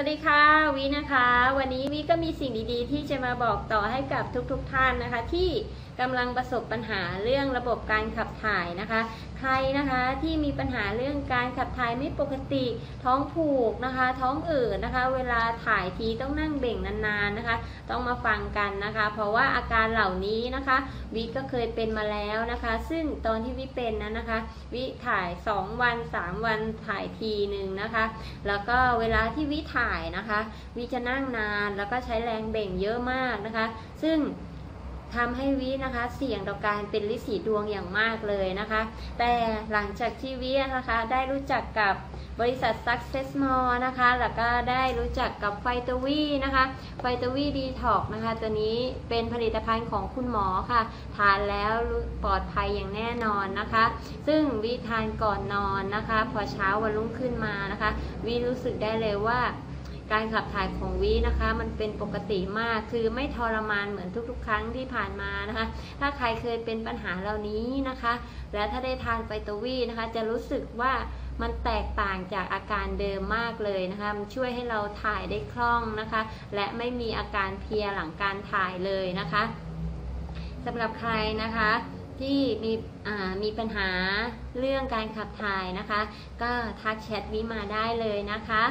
วัสดีค่ะวินะคะ วันนี้วิก็มีสิ่งดีๆ ที่จะมาบอกต่อให้กับทุกๆทท่านนะคะที่ กำลังประสบปัญหาเรื่องระบบการขับถ่ายนะคะ ใครนะคะที่มีปัญหาเรื่องการขับถ่ายไม่ปกติ ท้องผูกนะคะ ท้องอืดนะคะ เวลาถ่ายทีต้องนั่งเบ่งนานๆนะคะ ต้องมาฟังกันนะคะ เพราะว่าอาการเหล่านี้นะคะ วิก็เคยเป็นมาแล้วนะคะ ซึ่งตอนที่วิเป็นนั้นนะคะ วิถ่าย 2 วัน 3 วันถ่ายทีหนึ่งนะคะ แล้วก็เวลาที่วิถ่ายนะคะ วิจะนั่งนานแล้วก็ใช้แรงเบ่งเยอะมากนะคะ ซึ่ง ทำให้วินะคะ เสี่ยงต่อการเป็นลิสีดวงอย่างมากเลยนะคะ แต่หลังจากที่วินะคะได้รู้จักกับบริษัท Success More นะคะ แล้วก็ได้รู้จักกับไฟตวีนะคะ ไฟตวีดีท็อกนะคะ ตัวนี้เป็นผลิตภัณฑ์ของคุณหมอค่ะ ทานแล้วปลอดภัยอย่างแน่นอนนะคะ ซึ่งวิทานก่อนนอนนะคะ พอเช้าวันรุ่งขึ้นมานะคะ วิรู้สึกได้เลยว่า การขับถ่ายของวินะคะ มันเป็นปกติมากคือไม่ทรมานเหมือนทุกๆ ครั้งที่ผ่านมานะคะ ถ้าใครเคยเป็นปัญหาเหล่านี้นะคะ และถ้าได้ทานไฟตวีนะคะ จะรู้สึกว่ามันแตกต่างจากอาการเดิมมากเลยนะคะ มันช่วยให้เราถ่ายได้คล่องนะคะ และไม่มีอาการเพียหลังการถ่ายเลยนะคะสำหรับใครนะคะที่มีมีปัญหาเรื่องการขับถ่ายนะคะ ก็ทักแชทวิมาได้เลยนะคะ